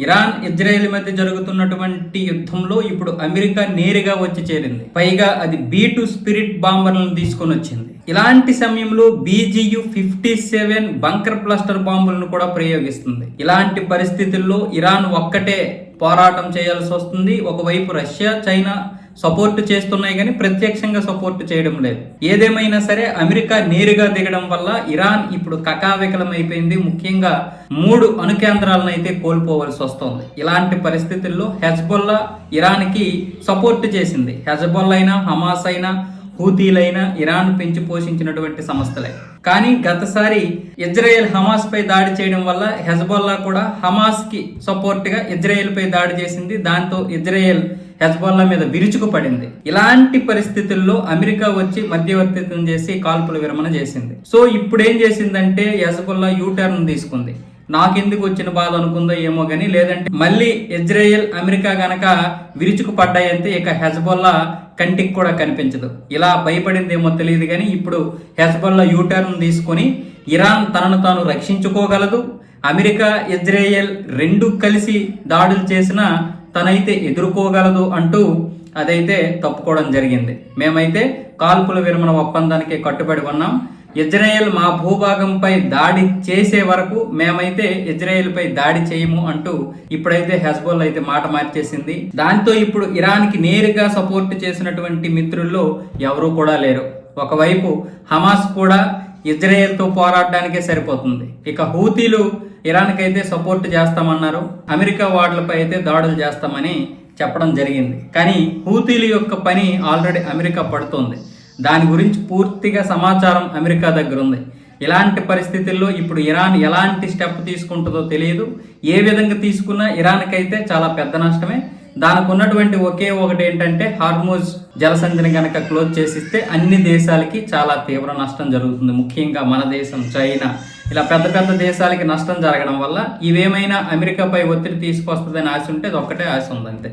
Iran Israel మధ్య జరుగుతున్నటువంటి యుద్ధంలో ఇప్పుడు అమెరికా నేరుగా వచ్చి చేరింది. పైగా అది బీ టు స్పిరిట్ బాంబర్లను తీసుకొని వచ్చింది. ఇలాంటి సమయంలో BGU fifty seven bunker blaster బాంబులను కూడా ప్రయోగిస్తుంది. ఇలాంటి పరిస్థితుల్లో ఇరాన్ ఒక్కటే పోరాటం చేయాల్సి వస్తుంది. ఒకవైపు రష్యా చైనా సపోర్ట్ చేస్తున్నాయి కానీ ప్రత్యక్షంగా సపోర్ట్ చేయడం లేదు. ఏదేమైనా సరే అమెరికా నేరుగా దిగడం వల్ల ఇరాన్ ఇప్పుడు కకావికలం అయిపోయింది ముఖ్యంగా మూడు అణుకేంద్రాలను అయితే కోల్పోవలసి వస్తుంది. ఇలాంటి పరిస్థితుల్లో హెజ్బొల్లా ఇరాన్కి సపోర్ట్ చేసింది. హెజ్బొల్లా అయినా హమాస్ అయినా హూతీలైన ఇరాన్ పెంచి పోషించినటువంటి సంస్థలే. కానీ గతసారి ఇజ్రాయెల్ హమాస్ పై దాడి చేయడం వల్ల హెజ్బొల్లా కూడా హమాస్కి సపోర్ట్గా ఇజ్రాయెల్ పై దాడి చేసింది. దాంతో ఇజ్రాయెల్ హెజ్బాల్లా మీద విరుచుకుపడింది. ఇలాంటి పరిస్థితుల్లో అమెరికా వచ్చి మధ్యవర్తిత్వం చేసి కాల్పుల విరమణ చేసింది. సో ఇప్పుడు ఏం చేసిందంటే హెజ్బుల్లా యూటర్న్ తీసుకుంది. నాకెందుకు వచ్చిన బాధ అనుకుందో ఏమో కానీ లేదంటే మళ్ళీ ఇజ్రాయెల్ అమెరికా గనక విరుచుకు పడ్డాయంటే ఇక హెజ్బొల్లా కంటికి కూడా కనిపించదు. ఇలా భయపడిందేమో తెలియదు కానీ ఇప్పుడు హెజ్బొల్లా యూటర్న్ తీసుకొని ఇరాన్ తనను తాను రక్షించుకోగలదు. అమెరికా ఇజ్రాయెల్ రెండు కలిసి దాడులు చేసినా తనైతే ఎదుర్కోగలదు అంటూ అదైతే తప్పుకోవడం జరిగింది. మేమైతే కాల్పుల విరమణ ఒప్పందానికి కట్టుబడి ఉన్నాం. ఇజ్రాయెల్ మా భూభాగంపై దాడి చేసే వరకు మేమైతే ఇజ్రాయెల్పై దాడి చేయము అంటూ ఇప్పుడైతే హెజ్బోల్ అయితే మాట మార్చేసింది. దాంతో ఇప్పుడు ఇరాన్కి నేరుగా సపోర్ట్ చేసినటువంటి మిత్రుల్లో ఎవరూ కూడా లేరు. ఒకవైపు హమాస్ కూడా ఇజ్రాయెల్తో పోరాడడానికే సరిపోతుంది. ఇక హూతీలు ఇరాన్కి అయితే సపోర్ట్ చేస్తామన్నారు. అమెరికా వార్డులపై అయితే దాడులు చేస్తామని చెప్పడం జరిగింది. కానీ హూతీల యొక్క పని ఆల్రెడీ అమెరికా పడుతుంది. దాని గురించి పూర్తిగా సమాచారం అమెరికా దగ్గర ఉంది. ఇలాంటి పరిస్థితుల్లో ఇప్పుడు ఇరాన్ ఎలాంటి స్టెప్ తీసుకుంటుందో తెలియదు. ఏ విధంగా తీసుకున్నా ఇరాన్కైతే చాలా పెద్ద నష్టమే. దానికి ఉన్నటువంటి ఒకే ఒకటి ఏంటంటే హార్మోజ్ జలసంధిని కనుక క్లోజ్ చేసిస్తే అన్ని దేశాలకి చాలా తీవ్ర నష్టం జరుగుతుంది. ముఖ్యంగా మన దేశం చైనా. ఇలా పెద్ద పెద్ద దేశాలకి నష్టం జరగడం వల్ల ఇవేమైనా అమెరికాపై ఒత్తిడి తీసుకొస్తుందని ఆశ ఉంటే అది ఒక్కటే ఆశ ఉంది అంతే